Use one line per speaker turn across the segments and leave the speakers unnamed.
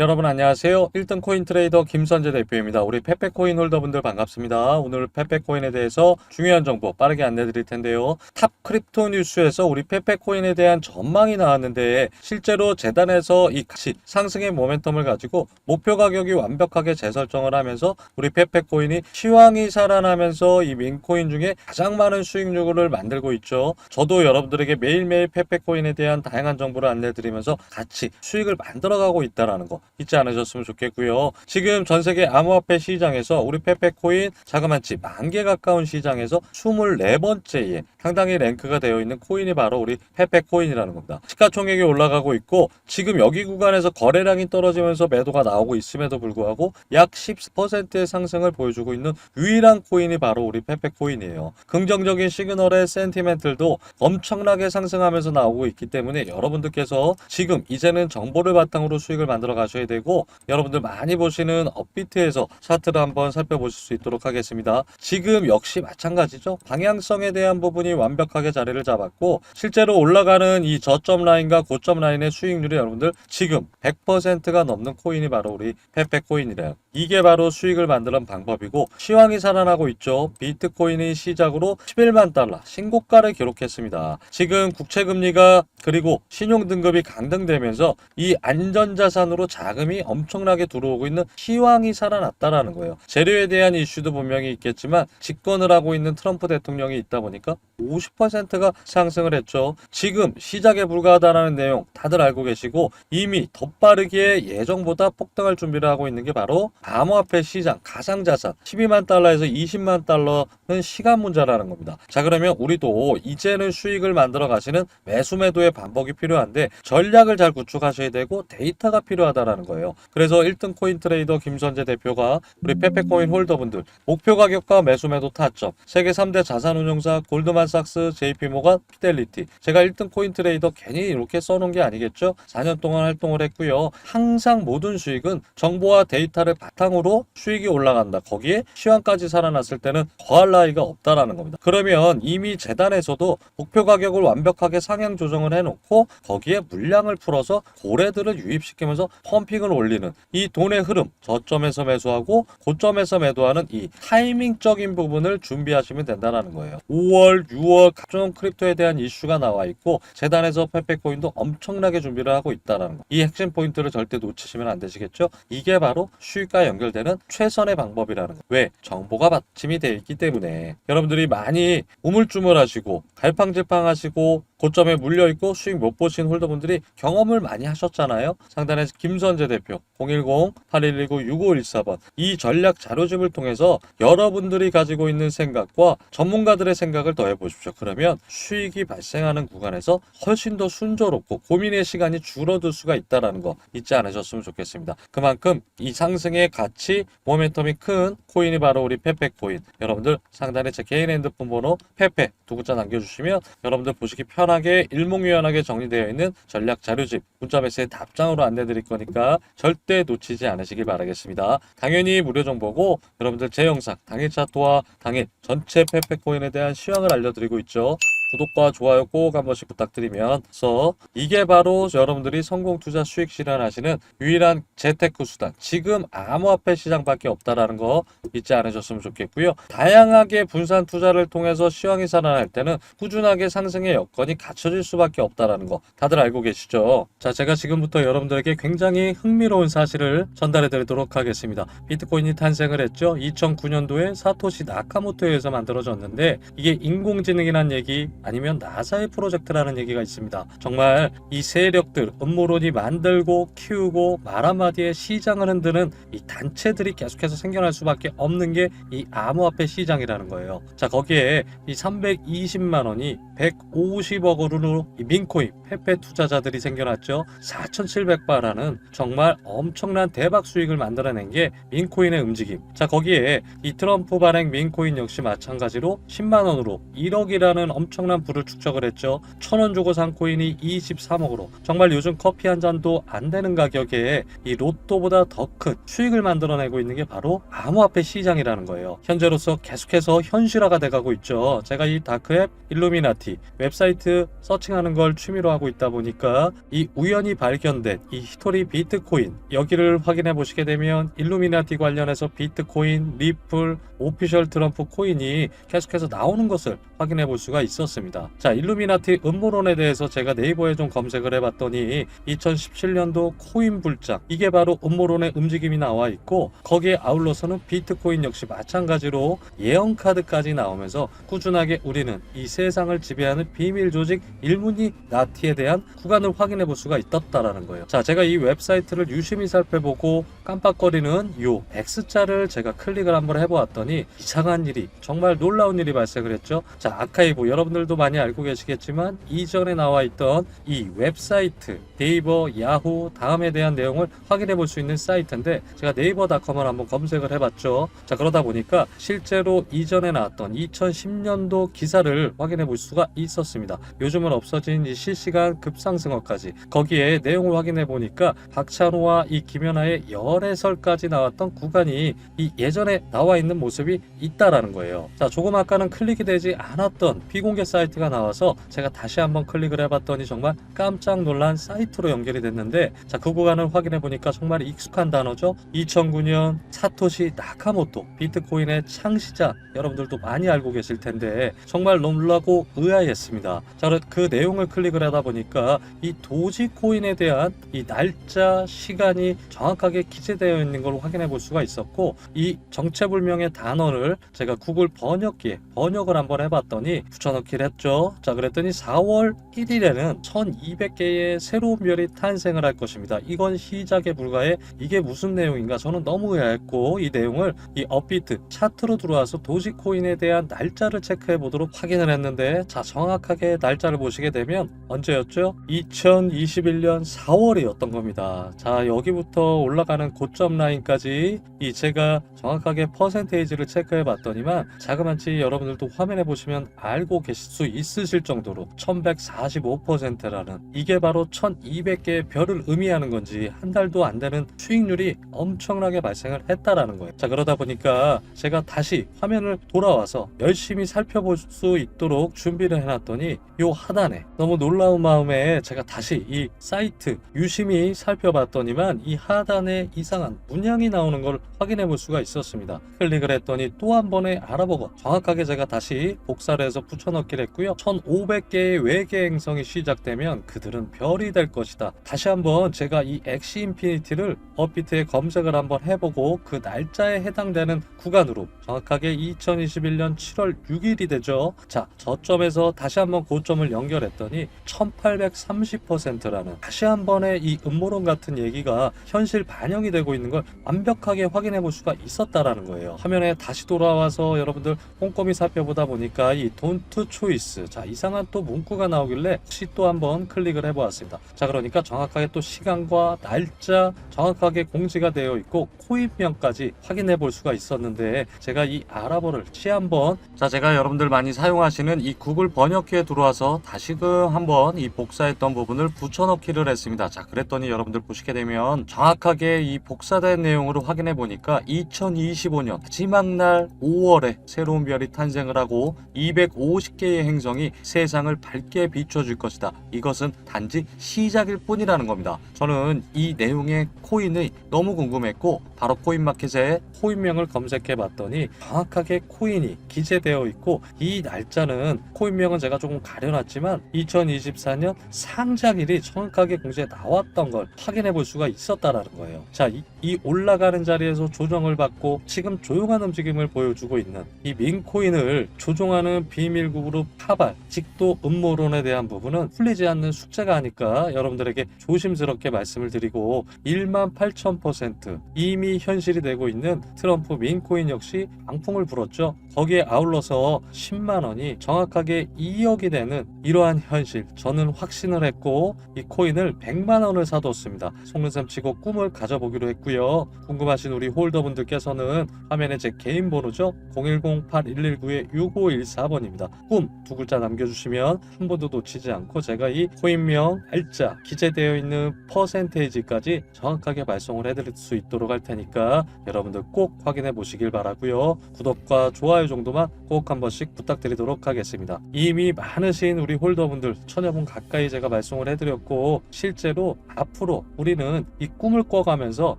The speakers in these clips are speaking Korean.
여러분 안녕하세요. 1등 코인 트레이더 김선재 대표입니다. 우리 페페코인 홀더분들 반갑습니다. 오늘 페페코인에 대해서 중요한 정보 빠르게 안내 드릴 텐데요. 탑 크립토 뉴스에서 우리 페페코인에 대한 전망이 나왔는데 실제로 재단에서 이 가치 상승의 모멘텀을 가지고 목표 가격이 완벽하게 재설정을 하면서 우리 페페코인이 시황이 살아나면서 이 민코인 중에 가장 많은 수익률을 만들고 있죠. 저도 여러분들에게 매일매일 페페코인에 대한 다양한 정보를 안내 드리면서 같이 수익을 만들어가고 있다라는 거 잊지 않으셨으면 좋겠고요. 지금 전 세계 암호화폐 시장에서 우리 페페코인 자그마치 만 개 가까운 시장에서 24번째에 상당히 랭크가 되어 있는 코인이 바로 우리 페페코인이라는 겁니다. 시가총액이 올라가고 있고 지금 여기 구간에서 거래량이 떨어지면서 매도가 나오고 있음에도 불구하고 약 10%의 상승을 보여주고 있는 유일한 코인이 바로 우리 페페코인이에요. 긍정적인 시그널의 센티멘틀도 엄청나게 상승하면서 나오고 있기 때문에 여러분들께서 지금 이제는 정보를 바탕으로 수익을 만들어 가셔야 되고 여러분들 많이 보시는 업비트에서 차트를 한번 살펴보실 수 있도록 하겠습니다. 지금 역시 마찬가지죠. 방향성에 대한 부분이 완벽하게 자리를 잡았고 실제로 올라가는 이 저점 라인과 고점 라인의 수익률이 여러분들 지금 100%가 넘는 코인이 바로 우리 페페 코인이래요. 이게 바로 수익을 만드는 방법이고 시황이 살아나고 있죠. 비트코인이 시작으로 11만 달러 신고가를 기록했습니다. 지금 국채 금리가 그리고 신용 등급이 강등되면서 이 안전자산으로 자금이 엄청나게 들어오고 있는 시황이 살아났다라는 거예요. 재료에 대한 이슈도 분명히 있겠지만 집권을 하고 있는 트럼프 대통령이 있다 보니까 50%가 상승을 했죠. 지금 시작에 불과하다라는 내용 다들 알고 계시고 이미 더 빠르게 예정보다 폭등할 준비를 하고 있는 게 바로 암호화폐 시장 가상자산 12만 달러에서 20만 달러는 시간 문제라는 겁니다. 자 그러면 우리도 이제는 수익을 만들어 가시는 매수 매도의 반복이 필요한데 전략을 잘 구축하셔야 되고 데이터가 필요하다라는 거예요. 그래서 1등 코인 트레이더 김선재 대표가 우리 페페코인 홀더분들 목표 가격과 매수 매도 타점 세계 3대 자산운용사 골드만삭스, JP모간, 피델리티 제가 1등 코인 트레이더 괜히 이렇게 써놓은 게 아니겠죠? 4년 동안 활동을 했고요. 항상 모든 수익은 정보와 데이터를 바탕으로 수익이 올라간다. 거기에 시황까지 살아났을 때는 더할 나위가 없다라는 겁니다. 그러면 이미 재단에서도 목표 가격을 완벽하게 상향 조정을 해놓고 거기에 물량을 풀어서 고래들을 유입시키면서 펌 핑을 올리는 이 돈의 흐름 저점에서 매수하고 고점에서 매도하는 이 타이밍적인 부분을 준비하시면 된다는 거예요. 5월, 6월 각종 크립토에 대한 이슈가 나와 있고 재단에서 페페코인도 엄청나게 준비를 하고 있다는 거. 이 핵심 포인트를 절대 놓치시면 안 되시겠죠? 이게 바로 수익과 연결되는 최선의 방법이라는 거. 왜? 정보가 받침이 되어 있기 때문에 여러분들이 많이 우물쭈물하시고 갈팡질팡하시고 고점에 물려 있고 수익 못 보신 홀더분들이 경험을 많이 하셨잖아요. 상단에 김선재 대표 010-8119-6514번 이 전략 자료집을 통해서 여러분들이 가지고 있는 생각과 전문가들의 생각을 더해 보십시오. 그러면 수익이 발생하는 구간에서 훨씬 더 순조롭고 고민의 시간이 줄어들 수가 있다라는 거 잊지 않으셨으면 좋겠습니다. 그만큼 이 상승의 가치 모멘텀이 큰 코인이 바로 우리 페페 코인. 여러분들 상단에 제 개인 핸드폰 번호 페페 두 글자 남겨주시면 여러분들 보시기 편 하게 일목요연하게 정리되어 있는 전략 자료집 문자 메시지 답장으로 안내드릴 거니까 절대 놓치지 않으시길 바라겠습니다. 당연히 무료 정보고 여러분들 제 영상 당일 차트와 당일 전체 페페 코인에 대한 시황을 알려드리고 있죠. 구독과 좋아요 꼭 한 번씩 부탁드리면서 이게 바로 여러분들이 성공 투자 수익 실현하시는 유일한 재테크 수단. 지금 암호화폐 시장밖에 없다라는 거 잊지 않으셨으면 좋겠고요. 다양하게 분산 투자를 통해서 시황이 살아날 때는 꾸준하게 상승의 여건이 갖춰질 수밖에 없다라는 거 다들 알고 계시죠? 자 제가 지금부터 여러분들에게 굉장히 흥미로운 사실을 전달해 드리도록 하겠습니다. 비트코인이 탄생을 했죠. 2009년도에 사토시 나카모토에 의해서 만들어졌는데 이게 인공지능이란 얘기 아니면 나사의 프로젝트라는 얘기가 있습니다. 정말 이 세력들, 음모론이 만들고 키우고 말 한마디에 시장을 흔드는 이 단체들이 계속해서 생겨날 수밖에 없는 게 이 암호화폐 시장이라는 거예요. 자 거기에 이 320만 원이 150억 원으로 이 민코인, 페페 투자자들이 생겨났죠. 4,700바라는 정말 엄청난 대박 수익을 만들어낸 게 민코인의 움직임. 자 거기에 이 트럼프 발행 민코인 역시 마찬가지로 10만 원으로 1억이라는 엄청난 엄청난 부를 축적을 했죠. 천 원 주고 산 코인이 23억으로 정말 요즘 커피 한 잔도 안 되는 가격에 이 로또보다 더 큰 수익을 만들어내고 있는 게 바로 암호화폐 시장이라는 거예요. 현재로서 계속해서 현실화가 돼가고 있죠. 제가 이 다크앱 일루미나티 웹사이트 서칭하는 걸 취미로 하고 있다 보니까 이 우연히 발견된 이 히토리 비트코인 여기를 확인해 보시게 되면 일루미나티 관련해서 비트코인, 리플, 오피셜 트럼프 코인이 계속해서 나오는 것을 확인해 볼 수가 있었 습니다. 자, 일루미나티 음모론에 대해서 제가 네이버에 좀 검색을 해봤더니 2017년도 코인 불장 이게 바로 음모론의 움직임이 나와 있고 거기에 아울러서는 비트코인 역시 마찬가지로 예언 카드까지 나오면서 꾸준하게 우리는 이 세상을 지배하는 비밀 조직 일문이 나티에 대한 구간을 확인해 볼 수가 있었다라는 거예요. 자, 제가 이 웹사이트를 유심히 살펴보고 깜빡거리는 요 X자를 제가 클릭을 한번 해보았더니 이상한 일이 정말 놀라운 일이 발생을 했죠. 자, 아카이브 여러분들 도 많이 알고 계시겠지만 이전에 나와 있던 이 웹사이트 네이버, 야후 다음에 대한 내용을 확인해 볼 수 있는 사이트인데 제가 네이버닷컴을 한번 검색을 해봤죠. 자, 그러다 보니까 실제로 이전에 나왔던 2010년도 기사를 확인해 볼 수가 있었습니다. 요즘은 없어진 이 실시간 급상승어까지 거기에 내용을 확인해 보니까 박찬호와 이 김연아의 열애설까지 나왔던 구간이 이 예전에 나와 있는 모습이 있다라는 거예요. 자, 조금 아까는 클릭이 되지 않았던 비공개 사이트 가 나와서 제가 다시 한번 클릭을 해봤더니 정말 깜짝 놀란 사이트로 연결이 됐는데 자, 그 구간을 확인해 보니까 정말 익숙한 단어죠. 2009년 사토시 나카모토 비트코인의 창시자 여러분들도 많이 알고 계실 텐데 정말 놀라고 의아했습니다. 자, 그 내용을 클릭을 하다 보니까 이 도지코인에 대한 이 날짜, 시간이 정확하게 기재되어 있는 걸 확인해 볼 수가 있었고 이 정체불명의 단어를 제가 구글 번역기에 번역을 한번 해봤더니 붙여넣기를 했죠. 자, 그랬더니 4월 1일에는 1200개의 새로운 별이 탄생을 할 것입니다. 이건 시작에 불과해 이게 무슨 내용인가 저는 너무 의아했고 이 내용을 이 업비트 차트로 들어와서 도지코인에 대한 날짜를 체크해 보도록 확인을 했는데 자 정확하게 날짜를 보시게 되면 언제였죠? 2021년 4월이었던 겁니다. 자 여기부터 올라가는 고점 라인까지 이 제가 정확하게 퍼센테이지를 체크해 봤더니만 자그만치 여러분들도 화면에 보시면 알고 계실 수 있으실 정도로 1145%라는 이게 바로 1200개의 별을 의미하는 건지 한 달도 안 되는 수익률이 엄청나게 발생을 했다라는 거예요. 자 그러다 보니까 제가 다시 화면을 돌아와서 열심히 살펴볼 수 있도록 준비를 해놨더니 요 하단에 너무 놀라운 마음에 제가 다시 이 사이트 유심히 살펴봤더니만 이 하단에 이상한 문양이 나오는 걸 확인해 볼 수가 있었습니다. 클릭을 했더니 또 한 번에 알아보고 정확하게 제가 다시 복사를 해서 붙여넣기를 했고요. 1500개의 외계 행성이 시작되면 그들은 별이 될 것이다. 다시 한번 제가 이 엑시 인피니티를 업비트에 검색을 한번 해보고 그 날짜에 해당되는 구간으로 정확하게 2021년 7월 6일이 되죠. 자, 저점에서 다시 한번 고점을 연결했더니 1830%라는 다시 한 번의 이 음모론 같은 얘기가 현실 반영이 되고 있는 걸 완벽하게 확인해 볼 수가 있었다라는 거예요. 화면에 다시 돌아와서 여러분들 꼼꼼히 살펴보다 보니까 이 돈트 초 이스 자 이상한 또 문구가 나오길래 혹시 또 한번 클릭을 해보았습니다. 자 그러니까 정확하게 또 시간과 날짜 정확하게 공지가 되어 있고 코인명까지 확인해 볼 수가 있었는데 제가 이 아랍어를 치 한번 자 제가 여러분들 많이 사용하시는 이 구글 번역기에 들어와서 다시금 한번 이 복사했던 부분을 붙여넣기를 했습니다. 자 그랬더니 여러분들 보시게 되면 정확하게 이 복사된 내용으로 확인해 보니까 2025년 마지막 날 5월에 새로운 별이 탄생을 하고 250개의 행성이 세상을 밝게 비춰줄 것이다. 이것은 단지 시작일 뿐이라는 겁니다. 저는 이 내용의 코인이 너무 궁금했고 바로 코인마켓에 코인명을 검색해 봤더니 정확하게 코인이 기재되어 있고 이 날짜는 코인명은 제가 조금 가려놨지만 2024년 상장일이 정확하게 공지에 나왔던 걸 확인해 볼 수가 있었다라는 거예요. 자, 이, 이 올라가는 자리에서 조정을 받고 지금 조용한 움직임을 보여주고 있는 이 민코인을 조종하는 비밀 그룹 파발, 직도 음모론에 대한 부분은 풀리지 않는 숙제가 아닐까 여러분들에게 조심스럽게 말씀을 드리고 1만 8천% 이미 현실이 되고 있는 트럼프 민코인 역시 방풍을 불었죠. 거기에 아울러서 10만 원이 정확하게 2억이 되는 이 이러한 현실 저는 확신을 했고 이 코인을 100만 원을 사뒀습니다. 속는셈 치고 꿈을 가져보기로 했고요. 궁금하신 우리 홀더분들께서는 화면에 제 개인 번호죠. 010-8119-6514번입니다. 꿈 두 글자 남겨주시면 한 번도 놓치지 않고 제가 이 코인명, 날짜, 기재되어 있는 퍼센테이지까지 정확하게 발송을 해드릴 수 있도록 할 테니까 여러분들 꼭 확인해 보시길 바라고요. 구독과 좋아요 정도만 꼭 한 번씩 부탁드리도록 하겠습니다. 이미 많으신 우리 홀더분들 천여 분 가까이 제가 발송을 해드렸고 실제로 앞으로 우리는 이 꿈을 꿔가면서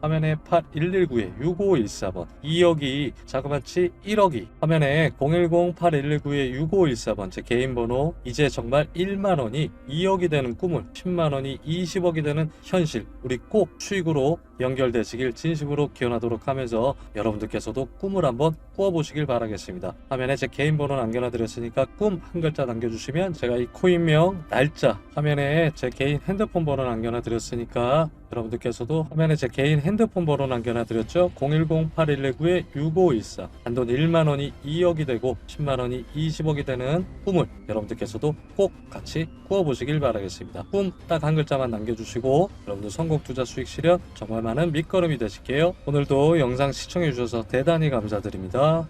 화면에 8119에 6514번 2억이 자그마치 1억이 화면에 010-8119에 6514번 제 개인 번호 이제 정말 1만 원이 2억이 되는 꿈을 10만 원이 20억이 되는 현실 우리 꼭 수익으로 연결되시길 진심으로 기원하도록 하면서 여러분들께서도 꿈을 한번 꾸어보시길 바라겠습니다. 화면에 제 개인 번호 남겨놔 드렸으니까 꿈 한 글자 남겨주시면 제가 이 코인명 날짜 화면에 제 개인 핸드폰 번호 남겨놔 드렸으니까 여러분들께서도 화면에 제 개인 핸드폰 번호 남겨놔 드렸죠 010-8119-6514 단돈 1만 원이 2억이 되고 10만 원이 20억이 되는 꿈을 여러분들께서도 꼭 같이 꾸어보시길 바라겠습니다. 꿈 딱 한 글자만 남겨주시고 여러분들 성공 투자 수익 실현 정말 많은 밑거름이 되실게요. 오늘도 영상 시청해 주셔서 대단히 감사드립니다.